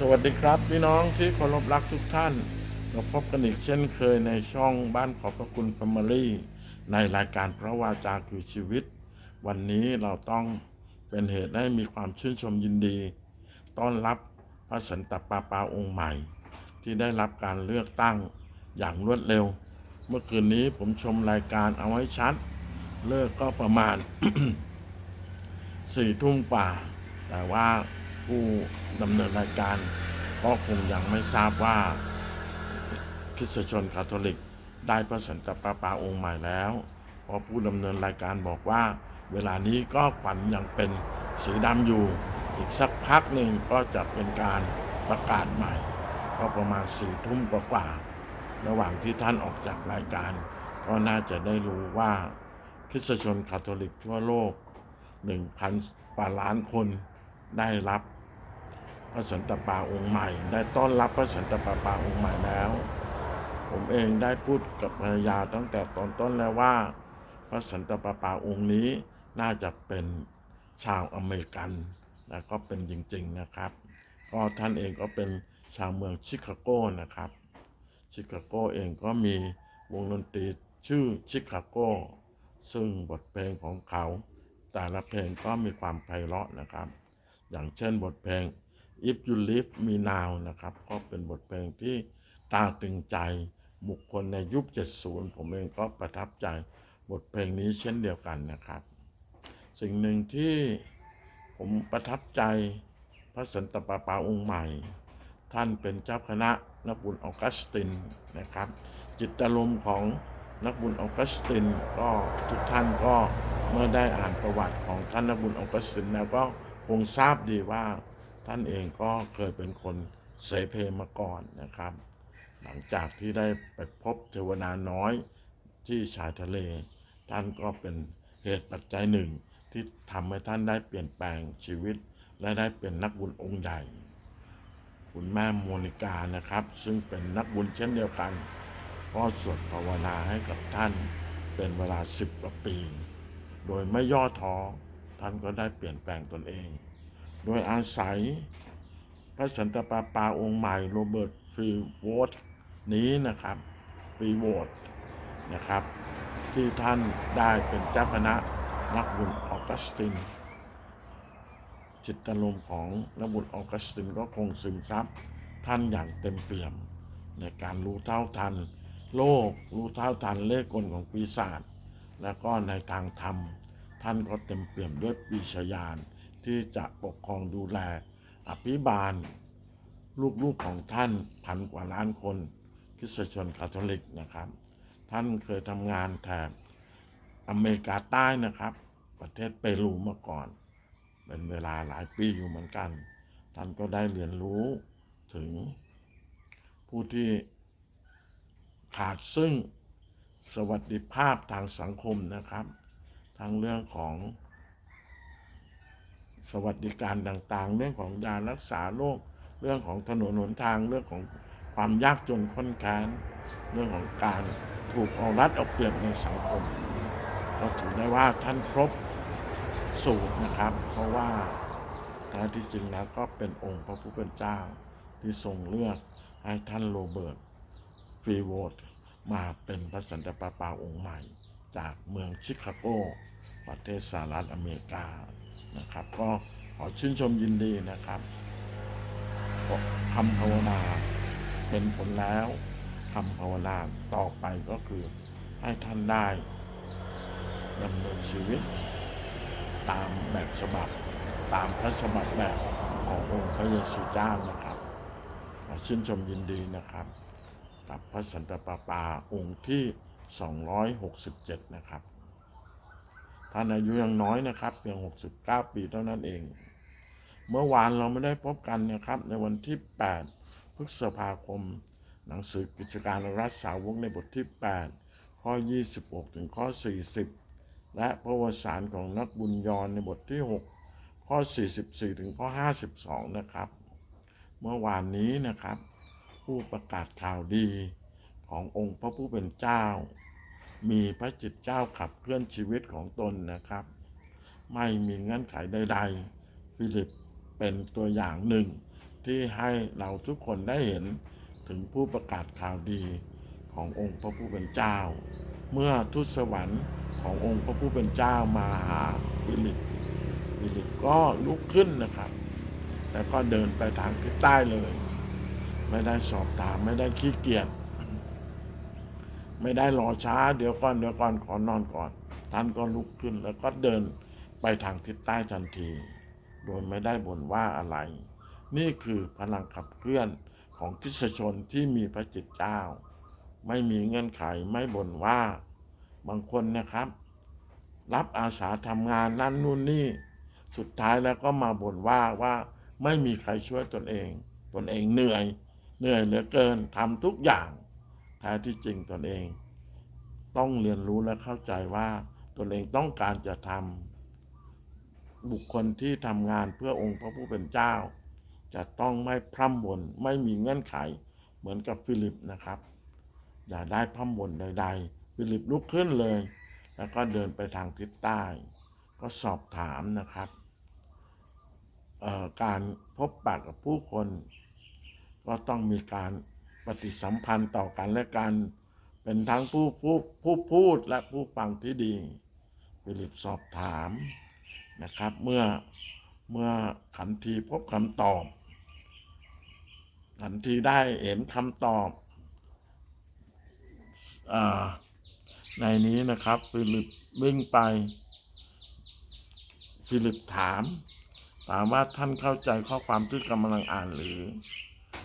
สวัสดีครับพี่น้องที่เคารพรักทุกท่านเราพบกันอีกเช่นเคยในช่องบ้านขอบพระคุณฟมิลี่ ในรายการพระวาจาคือชีวิต วันนี้เราต้องเป็นเหตุให้มีความชื่นชมยินดี ต้อนรับพระสันตะปาปาองค์ใหม่ ที่ได้รับการเลือกตั้งอย่างรวดเร็ว เมื่อคืนนี้ผมชมรายการเอาไว้ชัด เลิกก็ประมาณสี่ทุ่มกว่า แต่ว่า ผู้ดำเนินรายการก็คงยังไม่ทราบว่าคริสตชนคาทอลิก ได้พระสันตะปาปาองค์ใหม่แล้วเพราะผู้ดำเนินรายการบอกว่า เวลานี้ก็ขวัญยังเป็นสีดำอยู่ อีกสักพักหนึ่งก็จะเป็นการประกาศใหม่ ก็ประมาณสี่ทุ่มกว่าๆระหว่างที่ท่านออกจากรายการ ก็น่าจะได้รู้ว่าคริสตชนคาทอลิกทั่วโลก1,000กว่าล้านคนได้รับ พระสันตะปาองค์ใหม่ ได้ต้อนรับพระสันตะปาปาองค์ใหม่แล้ว ผมเองได้พูดกับภรรยาตั้งแต่ตอนต้นแล้วว่า พระสันตะปาปาองค์นี้น่าจะเป็นชาวอเมริกันและก็เป็นจริง ๆนะครับ ก็ท่านเองก็เป็นชาวเมืองชิคาโกนะครับ ชิคาโกเองก็มีวงดนตรีชื่อชิคาโกซึ่งบทเพลงของเขา แต่ละเพลงก็มีความไพเราะนะครับ อย่างเช่นบทเพลง If You Live Me Now นะครับ ก็เป็นบทเพลงที่ตาตึงใจบุคคลในยุค 70 ผมเองก็ประทับใจบทเพลงนี้เช่นเดียวกันนะครับ สิ่งหนึ่งที่ผมประทับใจพระสันตะปาปาองค์ใหม่ ท่านเป็นเจ้าคณะนักบุญออกัสตินนะครับ จิตอารมณ์ของนักบุญออกัสตินก็ทุกท่านก็เมื่อได้อ่านประวัติของท่านนักบุญออกัสตินแล้วก็คงทราบดีว่า ท่านเองก็เคยเป็นคนเสเพมาก่อนนะครับ หลังจากที่ได้ไปพบเทวนาน้อยที่ชายทะเล ท่านก็เป็นเหตุปัจจัยหนึ่งที่ทำให้ท่านได้เปลี่ยนแปลงชีวิต และได้เป็นนักบุญองค์ใหญ่คุณแม่โมนิกานะครับ ซึ่งเป็นนักบุญเช่นเดียวกัน ก็สวดภาวนาให้กับท่านเป็นเวลาสิบกว่าปี โดยไม่ย่อท้อท่านก็ได้เปลี่ยนแปลงตนเอง โดยอาศัยพระสันตะปาปาองค์ใหม่โรเบิร์ตฟรีโวตนี้นะครับฟรีโวตนะครับ ที่ท่านได้เป็นเจ้าคณะนักบุญออกัสติน จิตอารมณ์ของนักบุญออกัสตินก็คงซึมซับท่านอย่างเต็มเปี่ยม ในการรู้เท่าทัน โลกรู้เท่าทันเล่กลของปีศาจและก็ในทางธรรม ท่านก็เต็มเปี่ยมด้วยปีชญาณ ที่จะปกครองดูแลอภิบาล ลูกๆของท่านพันกว่าล้านคนคริสตชนคาทอลิกนะครับ ท่านเคยทำงานแถบอเมริกาใต้นะครับ ประเทศเปรูมาก่อน เป็นเวลาหลายปีอยู่เหมือนกัน ท่านก็ได้เรียนรู้ถึงผู้ที่ขาดซึ่งสวัสดิภาพทางสังคมนะครับทั้งเรื่องของ สวัสดิการต่างๆ เรื่องของยารักษาโรคเรื่องของถนนหนทางเรื่องของความยากจนค้นค้นเรื่องของการถูกเอารัดเอาเปรียบในสังคมก็ถือได้ว่าท่านครบสูตรนะครับ เพราะว่าแท้ที่จริงแล้วก็เป็นองค์พระผู้เป็นเจ้าที่ทรงเลือกให้ท่านโรเบิร์ตฟรีโวตมาเป็นพระสันตะปาปาองค์ใหม่ จากเมืองชิคาโก ประเทศสหรัฐอเมริกา นะครับ ก็ขอชื่นชมยินดีนะครับคำภาวนาเป็นผลแล้วคำภาวนาต่อไปก็คือให้ท่านได้ดำเนินชีวิต ตามแบบฉบับ ตามพระฉบับแบบขององค์พระเยซูเจ้านะครับขอชื่นชมยินดีนะครับ กับพระสันตะปาปาองค์ที่ 267 นะครับ ท่านอายุยังน้อยนะครับเพียง 69 ปีเท่านั้นเอง เมื่อวานเราไม่ได้พบกันนะครับ ในวันที่ 8 พฤษภาคม หนังสือกิจการรัฐสาวกในบทที่ 8 ข้อ 26 ถึงข้อ 40 และพระวสารของนักบุญยอนในบทที่ 6 ข้อ 44 ถึงข้อ 52 นะครับ เมื่อวานนี้นะครับ ผู้ประกาศข่าวดีขององค์พระผู้เป็นเจ้า มีพระจิตเจ้าขับเคลื่อนชีวิตของตนนะครับ ไม่มีเงื่อนไขใดๆ ฟิลิปเป็นตัวอย่างหนึ่ง ที่ให้เราทุกคนได้เห็นถึงผู้ประกาศข่าวดีขององค์พระผู้เป็นเจ้า เมื่อทูตสวรรค์ขององค์พระผู้เป็นเจ้ามาหาฟิลิปฟิลิปก็ลุกขึ้นนะครับ แล้วก็เดินไปทางทิศใต้เลย ไม่ได้สอบถามไม่ได้ขี้เกียจ ไม่ได้รอช้า เดี๋ยวก่อนเดี๋ยวก่อนขอนอนก่อน ท่านก็ลุกขึ้นแล้วก็เดินไปทางทิศใต้ทันที โดยไม่ได้บ่นว่าอะไร นี่คือพลังขับเคลื่อนของคริสชนที่มีพระจิตเจ้า ไม่มีเงื่อนไขไม่บ่นว่า บางคนนะครับ รับอาสาทำงานนั่นนู่นนี่ สุดท้ายแล้วก็มาบ่นว่าว่าไม่มีใครช่วยตนเอง ตนเองเหนื่อย เหนื่อยเหลือเกินทำทุกอย่าง แท้ที่จริงตนเอง ต้องเรียนรู้และเข้าใจว่าตนเองต้องการจะทำบุคคลที่ทำงานเพื่อองค์พระผู้เป็นเจ้า จะต้องไม่พร่ำบ่นไม่มีเงื่อนไขเหมือนกับฟิลิปนะครับ อย่าได้พร่ำบ่นใด ๆ ฟิลิปลุกขึ้นเลย แล้วก็เดินไปทางทิศใต้ ก็สอบถามนะครับการพบปะกับผู้คน ก็ต้องมีการ ปฏิสัมพันธ์ต่อกันและกัน เป็นทั้งผู้ผู้ผู้พูดและผู้ฟังที่ดีฟิลิปสอบถามนะครับ เมื่อเมื่อขันทีพบคำตอบ ขันทีได้เห็นคำตอบอในนี้นะครับ ฟิลิปวิ่งไป ฟิลิปถาม ถามว่าท่านเข้าใจข้อความที่กำลังอ่านหรือ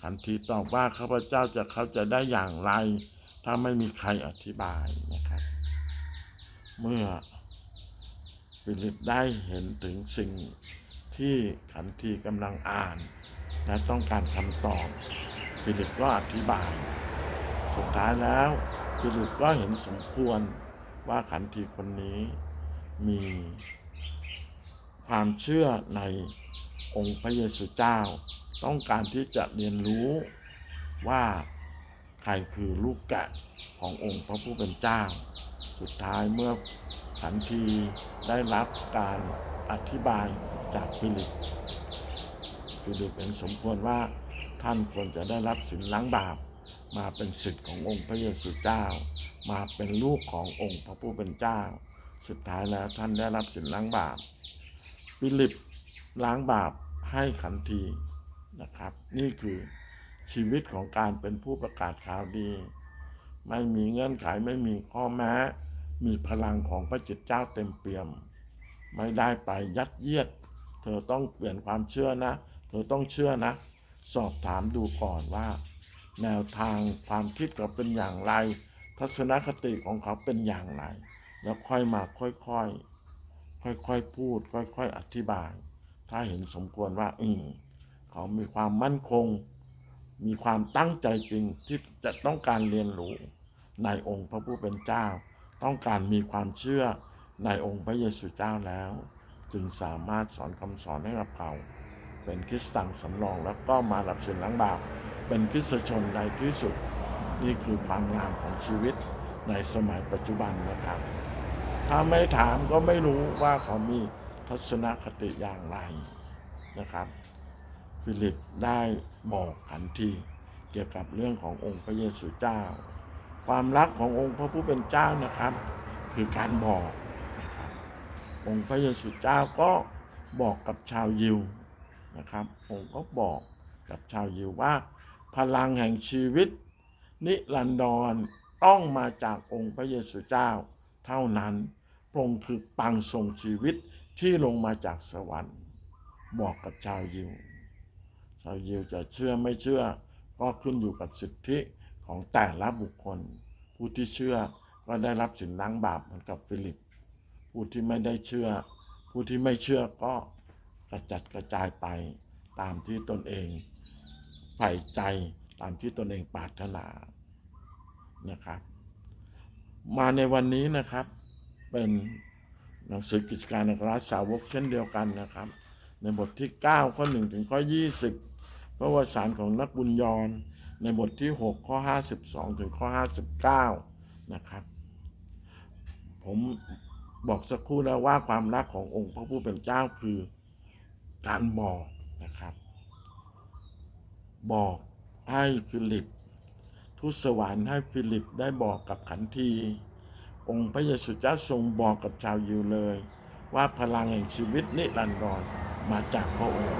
ขันทีตอบว่าข้าพเจ้าจะเข้าใจได้อย่างไร ถ้าไม่มีใครอธิบายนะครับ เมื่อฟิลิปได้เห็นถึงสิ่งที่ขันทีกำลังอ่าน และต้องการคำตอบฟิลิปก็อธิบาย สุดท้ายแล้วฟิลิปก็เห็นสมควรว่าขันทีคนนี้มีความเชื่อในองค์พระเยซูเจ้า ต้องการที่จะเรียนรู้ว่าใครคือลูกแกะขององค์พระผู้เป็นเจ้า สุดท้ายเมื่อขันทีได้รับการอธิบายจากฟิลิปฟิลิปเห็นสมควรว่าท่านควรจะได้รับสินล้างบาปมาเป็นสิทธิ์ขององค์พระเยซูเจ้า มาเป็นลูกขององค์พระผู้เป็นเจ้า สุดท้ายแล้วท่านได้รับสินล้างบาปฟิลิปล้างบาปให้ขันที นะครับ นี่คือชีวิตของการเป็นผู้ประกาศข่าวดี ไม่มีเงื่อนไขไม่มีข้อแม้มีพลังของพระจิตเจ้าเต็มเปี่ยม ไม่ได้ไปยัดเยียด เธอต้องเปลี่ยนความเชื่อนะ เธอต้องเชื่อนะ สอบถามดูก่อนว่า แนวทางความคิดเขาเป็นอย่างไร ทัศนคติของเขาเป็นอย่างไร แล้วค่อยมาค่อยๆค่อยๆพูด ค่อยๆอธิบาย ถ้าเห็นสมควรว่า อืม เขามีความมั่นคง มีความตั้งใจจริงที่จะต้องการเรียนรู้ในองค์พระผู้เป็นเจ้า ต้องการมีความเชื่อในองค์พระเยซูเจ้าแล้ว จึงสามารถสอนคำสอนให้กับเขา เป็นคริสตังสำรองแล้วก็มารับสินล้างบาปเป็นคริสตชนในที่สุด นี่คือความงามของชีวิตในสมัยปัจจุบันนะครับ ถ้าไม่ถามก็ไม่รู้ว่าเขามีทัศนคติอย่างไรนะครับ ฟิลิปได้บอกขันทีเกี่ยวกับเรื่องขององค์พระเยซูเจ้า ความรักขององค์พระผู้เป็นเจ้านะครับ คือการบอกนะครับองค์พระเยซูเจ้าก็บอกกับชาวยิวนะครับ องค์ก็บอกกับชาวยิวว่า พลังแห่งชีวิต นิรันดรต้องมาจากองค์พระเยซูเจ้า เท่านั้นพระองค์คือปังทรงชีวิตที่ลงมาจากสวรรค์ บอกกับชาวยิว ชาวยิวจะเชื่อไม่เชื่อ ก็ขึ้นอยู่กับสิทธิของแต่ละบุคคล ผู้ที่เชื่อก็ได้รับสินล้างบาปเหมือนกับฟิลิป ผู้ที่ไม่ได้เชื่อ ผู้ที่ไม่เชื่อก็กระจัดกระจายไปตามที่ตนเองใฝ่ใจตามที่ตนเองปรารถนานะครับ มาในวันนี้นะครับเป็นหนังสือกิจการอัครสาวกเช่นเดียวกันนะครับ ในบทที่ 9 ข้อ 1 ถึงข้อ 20 พระวสารของนักบุญยรในบทที่ 6 ข้อ 52 ถึงข้อ 59 นะครับ ผมบอกสักครู่แล้วว่าความรักขององค์พระผู้เป็นเจ้าคือการบอกนะครับ บอกให้ฟิลิปทูตสวรรค์ให้ฟิลิปได้บอกกับขันที องค์พระเยซูเจ้าทรงบอกกับชาวยิวเลย ว่าพลังแห่งชีวิตนิรันดรมาจากพระองค์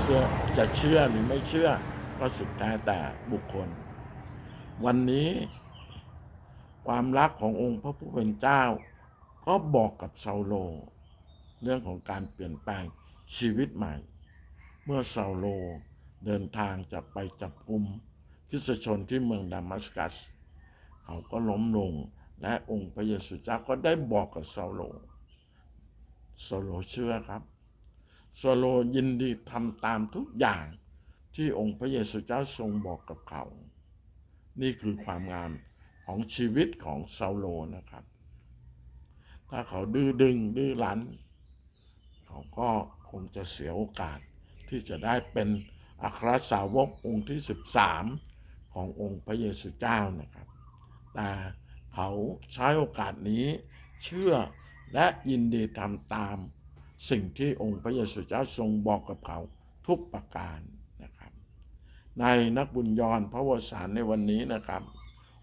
เชื่อ จะเชื่อหรือไม่เชื่อ ก็สุดแท้แต่บุคคล วันนี้ ความรักขององค์พระผู้เป็นเจ้า ก็บอกกับเซาโล เรื่องของการเปลี่ยนแปลงชีวิตใหม่ เมื่อเซาโลเดินทางจะไปจับกลุ่มคริสชนที่เมืองดามัสกัส เขาก็ล้มลงและองค์พระเยซูเจ้าก็ได้บอกกับเซาโลเซาโลเชื่อครับ ซาโลยินดีทำตามทุกอย่างที่องค์พระเยซูเจ้าทรงบอกกับเขา นี่คือความงามของชีวิตของเซาโลนะครับ ถ้าเขาดื้อดึงดื้อรั้น เขาก็คงจะเสียโอกาสที่จะได้เป็นอัครสาวกองค์ที่ 13 ขององค์พระเยซูเจ้านะครับ แต่เขาใช้โอกาสนี้เชื่อและยินดีทำตาม สิ่งที่องค์พระเยซูเจ้าทรงบอกกับเขาทุกประการนะครับ ในนักบุญยอนพระวสารในวันนี้นะครับ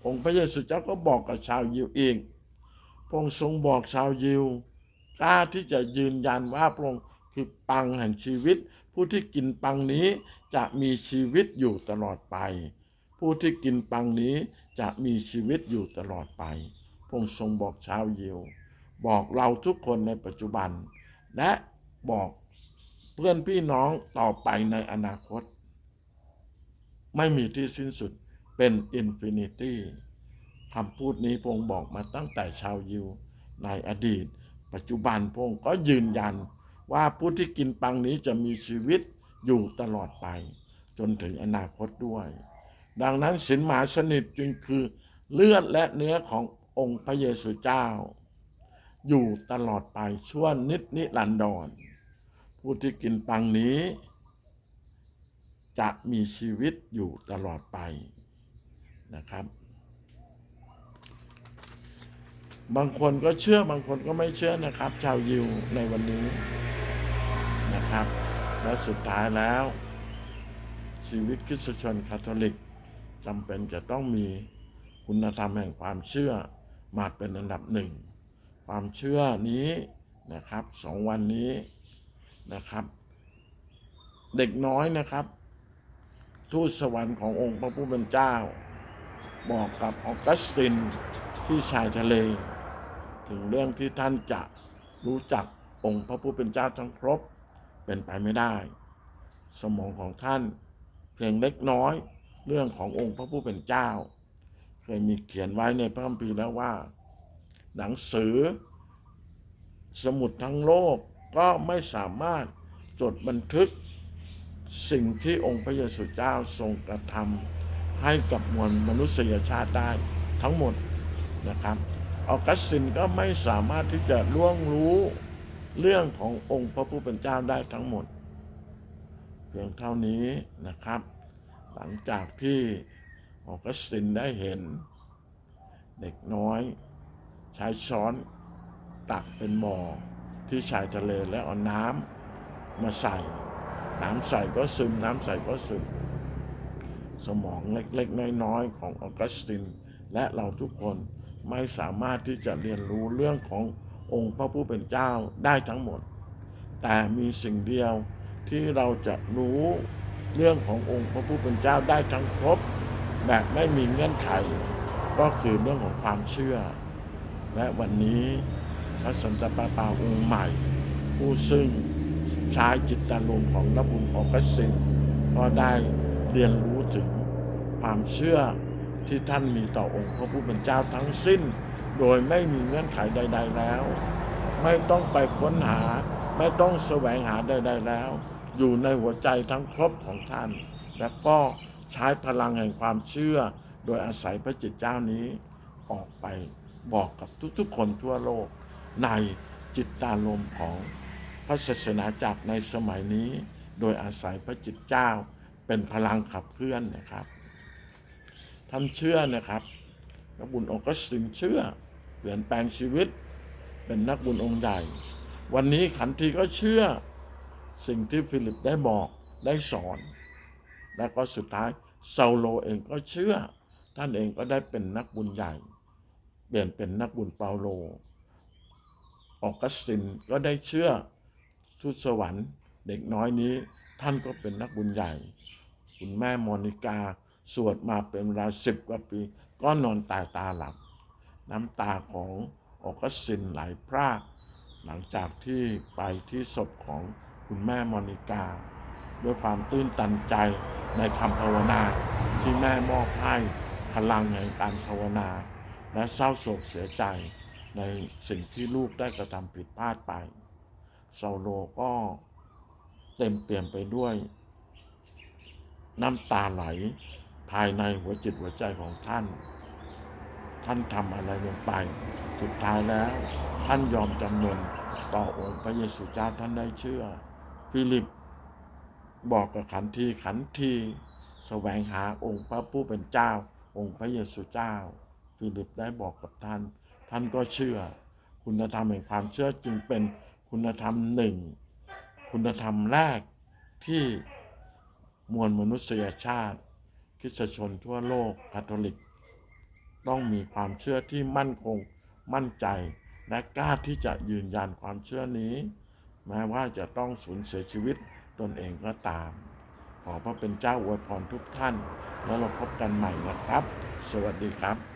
องค์พระเยซูเจ้าก็บอกกับชาวยิวเองพระองค์ทรงบอกชาวยิวกล้าที่จะยืนยันว่าพระองค์คือปังแห่งชีวิต ผู้ที่กินปังนี้จะมีชีวิตอยู่ตลอดไป ผู้ที่กินปังนี้จะมีชีวิตอยู่ตลอดไปพระองค์ทรงบอกชาวยิว บอกเราทุกคนในปัจจุบัน และบอกเพื่อนพี่น้องต่อไปในอนาคต ไม่มีที่สิ้นสุดเป็นอินฟินิตี้คำพูดนี้พงค์บอกมาตั้งแต่ชาวยิวในอดีต ปัจจุบันพงค์ก็ยืนยันว่าผู้ที่กินปังนี้จะมีชีวิตอยู่ตลอดไป จนถึงอนาคตด้วย ดังนั้นสินหมาสนิทจึงคือเลือดและเนื้อขององค์พระเยซูเจ้า อยู่ตลอดไปชั่วนิดนิรันดร ผู้ที่กินปังนี้ จะมีชีวิตอยู่ตลอดไปนะครับ บางคนก็เชื่อบางคนก็ไม่เชื่อนะครับ ชาวยิวในวันนี้นะครับ และสุดท้ายแล้ว ชีวิตคริสตชนคาทอลิกจำเป็นจะต้องมีคุณธรรมแห่งความเชื่อมาเป็นอันดับหนึ่ง ความเชื่อนี้นะครับสองวันนี้นะครับ เด็กน้อยนะครับ ทูตสวรรค์ขององค์พระผู้เป็นเจ้า บอกกับออกัสตินที่ชายทะเล ถึงเรื่องที่ท่านจะรู้จักองค์พระผู้เป็นเจ้าทั้งครบเป็นไปไม่ได้ สมองของท่านเพียงเล็กน้อยเรื่องขององค์พระผู้เป็นเจ้า เคยมีเขียนไว้ในพระคัมภีร์แล้วว่า หนังสือ สมุดทั้งโลกก็ไม่สามารถจดบันทึกสิ่งที่องค์พระเยซูเจ้าทรงกระทำให้กับมวลมนุษยชาติได้ทั้งหมดนะครับออกัสซินก็ไม่สามารถที่จะล่วงรู้เรื่องขององค์พระผู้เป็นเจ้าได้ทั้งหมด เพียงเท่านี้นะครับ หลังจากที่ออกัสซินได้เห็นเด็กน้อย ใช้ช้อนตักเป็นหม้อที่ชายทะเลแล้วเอาน้ำมาใส่ น้ำใส่ก็ซึมน้ำใส่ก็ซึม สมองเล็กๆ น้อยๆ ของออกัสติน และเราทุกคนไม่สามารถที่จะเรียนรู้เรื่องขององค์พระผู้เป็นเจ้าได้ทั้งหมด แต่มีสิ่งเดียวที่เราจะรู้เรื่องขององค์พระผู้เป็นเจ้าได้ทั้งครบแบบไม่มีเงื่อนไข ก็คือเรื่องของความเชื่อ และวันนี้พระสันตะปาปาองค์ใหม่ ผู้ซึ่งใช้จิตตารมของนักบุญออกัสซินก็ได้เรียนรู้ถึงความเชื่อที่ท่านมีต่อองค์พระผู้เป็นเจ้าทั้งสิ้น โดยไม่มีเงื่อนไขใด ๆแล้ว ไม่ต้องไปค้นหา ไม่ต้องแสวงหาใด ๆแล้ว อยู่ในหัวใจทั้งครบของท่าน และก็ใช้พลังแห่งความเชื่อ โดยอาศัยพระจิตเจ้านี้ออกไป บอกกับทุกๆคนทั่วโลก ในจิตตารมของพระศาสนาจักรในสมัยนี้ โดยอาศัยพระจิตเจ้าเป็นพลังขับเคลื่อนนะครับท่านเชื่อนะครับนักบุญองค์ก็สิงเชื่อเปลี่ยนแปลงชีวิต เป็นนักบุญองค์ใหญ่ วันนี้ขันทีก็เชื่อสิ่งที่ฟิลิปได้บอกได้สอน แล้วก็สุดท้ายเซาโลเองก็เชื่อ ท่านเองก็ได้เป็นนักบุญใหญ่ ปลี่ยนเป็นนักบุญเปาโล ออกกัสซินก็ได้เชื่อทูตสวรรค์ เด็กน้อยนี้ท่านก็เป็นนักบุญใหญ่ คุณแม่โมนิกาสวดมาเป็นเวลาสิบกว่าปี ก็นอนตายตาหลับ น้ำตาของออกกัสซินไหลพรากหลังจากที่ไปที่ศพของคุณแม่โมนิกา ด้วยความตื้นตันใจในคำภาวนาที่แม่มอบให้พลังแห่งการภาวนา และเศร้าโศกเสียใจในสิ่งที่ลูกได้กระทำผิดพลาดไปเซาโลก็เต็มเปี่ยมไปด้วย น้ำตาไหลภายในหัวจิตหัวใจของท่าน ท่านทำอะไรลงไป สุดท้ายแล้ว ท่านยอมจำนนต่อองค์พระเยซูเจ้าท่านได้เชื่อ ฟิลิปบอกกับขันทีขันทีแสวงหาองค์พระผู้เป็นเจ้า องค์พระเยซูเจ้า ฟิลิปได้บอกกับท่าน ท่านก็เชื่อ คุณธรรมแห่งความเชื่อจึงเป็นคุณธรรมหนึ่ง คุณธรรมแรกที่มวลมนุษยชาติคริสชนทั่วโลกคาทอลิก ต้องมีความเชื่อที่มั่นคงมั่นใจ และกล้าที่จะยืนยันความเชื่อนี้ แม้ว่าจะต้องสูญเสียชีวิตตนเองก็ตาม ขอพระเป็นเจ้าอวยพรทุกท่าน แล้วเราพบกันใหม่นะครับ สวัสดีครับ